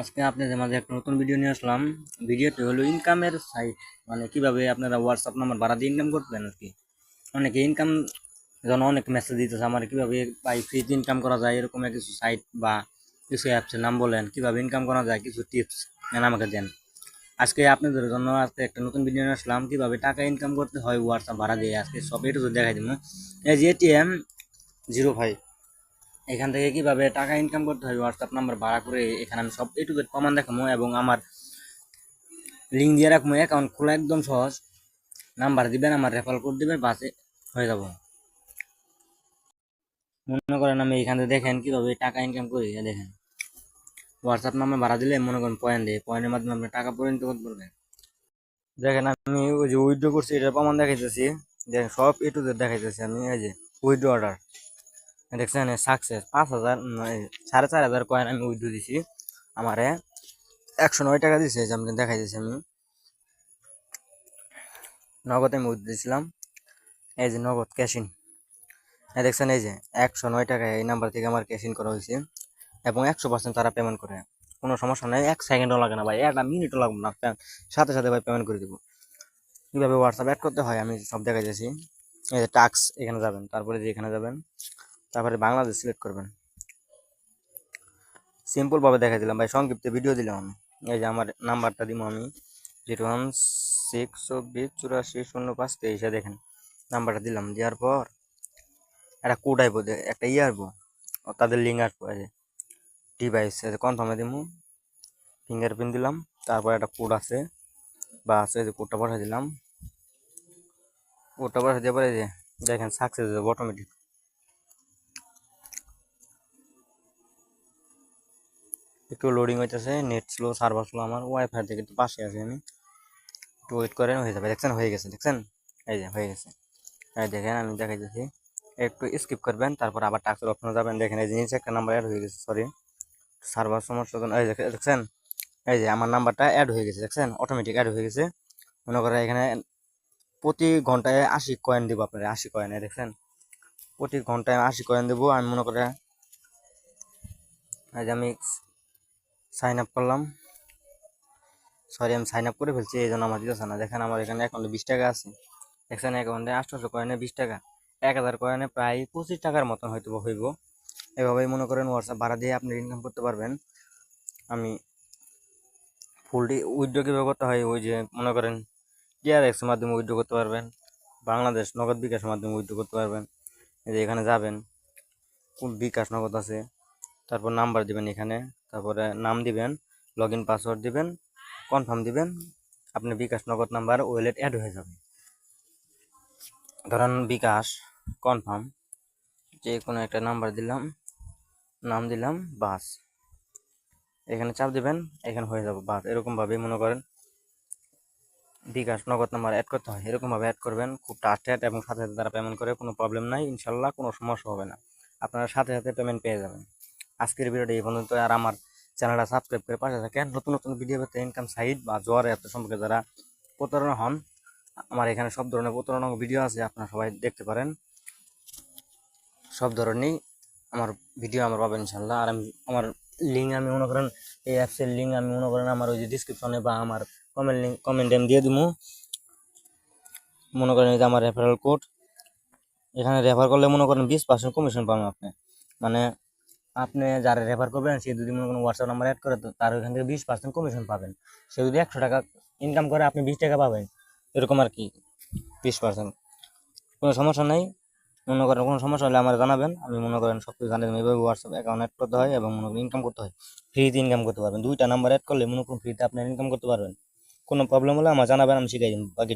আজকে আপনাদের মাঝে একটা নতুন ভিডিও নিয়ে আসলাম। ভিডিওটি হলো ইনকামের সাইট মানে কীভাবে আপনারা হোয়াটসঅ্যাপ নাম্বার ভাড়া দিয়ে ইনকাম করবেন আর কি অনেকে ইনকাম যেন অনেক মেসেজ দিতেছে আমার, কীভাবে বাই ফ্রিতে ইনকাম করা যায়, এরকম কিছু সাইট বা কিছু অ্যাপসের নাম বলেন, কীভাবে ইনকাম করা যায়, কিছু টিপস আমাকে দেন। আজকে আপনাদের জন্য আজকে একটা নতুন ভিডিও নিয়ে আসলাম, কীভাবে টাকা ইনকাম করতে হয় হোয়াটসঅ্যাপ ভাড়া দিয়ে। আজকে সব একটু দেখাই দিব। এই যে এটিএম জিরো ফাইভ এখান থেকে কীভাবে টাকা ইনকাম করতে হয় হোয়াটসঅ্যাপ নাম্বার ভাড়া করে এখানে আমি সব এ প্রমাণ দেখাবো এবং আমার লিঙ্ক দিয়ে রাখব অ্যাকাউন্ট খোলা একদম সহজ। নাম্বার দিবেন, আমার রেফার কোড দিবেন, বাসে হয়ে যাব। মনে করেন আমি এখান থেকে দেখেন কীভাবে টাকা ইনকাম করি দেখেন। হোয়াটসঅ্যাপ নাম্বার ভাড়া দিলে মনে করেন পয়েন্ট দেয় পয়েন্টের মাধ্যমে আপনি টাকা পরিণত করতে পারবেন দেখেন আমি ওই যে উইথড্র করছি, এটার প্রমাণ দেখাইতেছি। দেখেন সব এ টু দেখাইতেছি আমি, এই যে উইথড্র অর্ডার দেখছেন সাকসেস পাঁচ হাজার সাড়ে চার হাজার কয়েন আমি উইথড্র দিছি। আমারে একশো নয় টাকা দিছে যে দেখাই দিছি আমি। নগদ আমি উইথড্র দিছিলাম। এই যে নগদ ক্যাশিন এই দেখছেন, এই যে একশো নয় টাকা এই নাম্বার থেকে আমার ক্যাশিন করা হয়েছে। এবং একশো পার্সেন্ট তারা পেমেন্ট করে। কোনো সমস্যা নেই, এক সেকেন্ডও লাগে না ভাই একটা মিনিটও লাগবে না সাথে সাথে ভাই পেমেন্ট করে দেবো। কীভাবে হোয়াটসঅ্যাপ অ্যাড করতে হয়, আমি সব দেখা দিয়েছি এই যে টাক্স এখানে যাবেন, তারপরে যে এখানে যাবেন। তারপরে বাংলাদেশ সিলেক্ট করবেন। সিম্পল ভাবে দেখাই দিলাম ভাই, সংক্ষিপ্ত ভিডিও দিলাম আমি। এই যে আমার নাম্বারটা দিব আমি। জিরো ওয়ান সিক্স চব্বিশ চুরাশি শূন্য পাঁচ তেইশে দেখেন নাম্বারটা দিলাম, দেওয়ার পর একটা কোড আইব একটা ইয়ে আসব তাদের লিঙ্ক আসব যে ডিভাইস কনফার্মে দিব ফিঙ্গারপ্রিন্ট দিলাম, তারপর একটা কোড আছে, বা আছে যে কোডটা পাঠিয়ে দিলাম। কোডটা পাঠিয়ে দেওয়ার পরে যে, দেখেন সাকসেস অটোমেটিক একটু লোডিং হইতেছে নেট স্লো সার্ভার স্লো আমার ওয়াইফাই থেকে একটু পাশে আছে আমি। একটু ওয়েট করেন, হয়ে যাবে। দেখছেন, হয়ে গেছে, দেখছেন? এই যে, হয়ে গেছে। এই দেখেন, আমি দেখাইতেছি। একটু স্কিপ করবেন, তারপর আবার টাক্সের অপশনে যাবেন। দেখেন, এই নিচে একটা নাম্বার অ্যাড হয়ে গেছে সরি সার্ভার সমস্যা এই দেখে- দেখছেন? এই যে, আমার নাম্বারটা অ্যাড হয়ে গেছে, দেখছেন? অটোমেটিক অ্যাড হয়ে গেছে। মনে করেন, এখানে প্রতি ঘন্টায় আশি কয়েন দেবো আপনার, আশি কয়েনে দেখছেন? প্রতি ঘন্টায় আশি কয়েন দেবো, আমি মনে করে এই যে আমি সাইন আপ করলাম। সরি আমি সাইন আপ করে ফেলছি, এই জন্য আমার দিতেছে না। দেখেন আমার এখানে অ্যাকাউন্টে বিশ টাকা আছে। দেখছেন অ্যাকাউন্টে আটশোশো কয়েনে বিশ টাকা, এক হাজার কয়েনে প্রায় পঁচিশ টাকার মতন হয়তো হইব। এভাবেই মনে করেন হোয়াটসঅ্যাপ ভাড়া দিয়ে আপনি ইনকাম করতে পারবেন। আমি ফুলটি উইথড্র কীভাবে করতে হয়, ওই যে মনে করেন টিআরএক্সের মাধ্যমে উইথড্র করতে পারবেন, বাংলাদেশ নগদ বিকাশের মাধ্যমে উইথড্র করতে পারবেন। এই যে এখানে যাবেন কোন বিকাশ নগদ আছে। তারপর নাম্বার দিবেন এখানে। তারপরে নাম দিবেন লগ ইন পাসওয়ার্ড দিবেন কনফার্ম দিবেন, আপনি বিকাশ নগদ নাম্বার ওয়েলেট অ্যাড হয়ে যাবে। ধরেন বিকাশ কনফার্ম যে কোনো একটা নাম্বার দিলাম, নাম দিলাম, বাস। এখানে চাপ দিবেন, এখানে হয়ে যাবে বাস। এরকমভাবেই মনে করেন, বিকাশ নগদ নাম্বার অ্যাড করতে হয়। এরকমভাবে অ্যাড করবেন, খুব ট্রাস্টেড এবং সাথে সাথে তারা পেমেন্ট করে, কোনো প্রবলেম নাই, ইনশাল্লাহ কোনো সমস্যা হবে না। আপনারা সাথে সাথে পেমেন্ট পেয়ে যাবেন। আজকের ভিডিওটা এই পর্যন্ত আর আমার চ্যানেলটা সাবস্ক্রাইব করে পাশে থাকেন। নতুন নতুন ভিডিও পেতে ইনকাম সাইট বা জোয়ার অ্যাপ সম্পর্কে যারা প্রতারণা হন, আমার এখানে সব ধরনের প্রতারণা ভিডিও আছে, আপনারা সবাই দেখতে পারেন। সব ধরনেরই আমার ভিডিও আমার পাবেন ইনশাল্লাহ আর আমি, আমার লিঙ্ক আমি মনে করেন, এই অ্যাপসের লিঙ্ক আমি মনে করেন আমার ওই যে ডিসক্রিপশনে বা আমার কমেন্ট লিঙ্ক কমেন্টে আমি দিয়ে দিব মনে করেন এই যে আমার রেফারেল কোড এখানে রেফার করলে মনে করেন বিশ পার্সেন্ট কমিশন পাবেন আপনি। মানে আপনি যারা রেফার করবেন, সে যদি মনে করেন হোয়াটসঅ্যাপ নাম্বার অ্যাড করে, তো তার ওইখান থেকে বিশ পার্সেন্ট কমিশন পাবেন। সে যদি একশো টাকা ইনকাম করে, আপনি বিশ টাকা পাবেন। এরকম আর কি, বিশ পার্সেন্ট কোনো সমস্যা নেই। মনে করেন কোনো সমস্যা হলে আমার জানাবেন। আমি মনে করেন সব কিছু জানিয়ে দেবো। এভাবে হোয়াটসঅ্যাপ অ্যাকাউন্ট অ্যাড করতে হয় এবং মনে করেন ইনকাম করতে হয়। ফ্রিতে ইনকাম করতে পারবেন। দুইটা নাম্বার অ্যাড করলে মনে করুন ফ্রিতে আপনি ইনকাম করতে পারবেন। কোনো প্রবলেম হলে আমার জানাবেন, আমি শিখাই দিন বাকি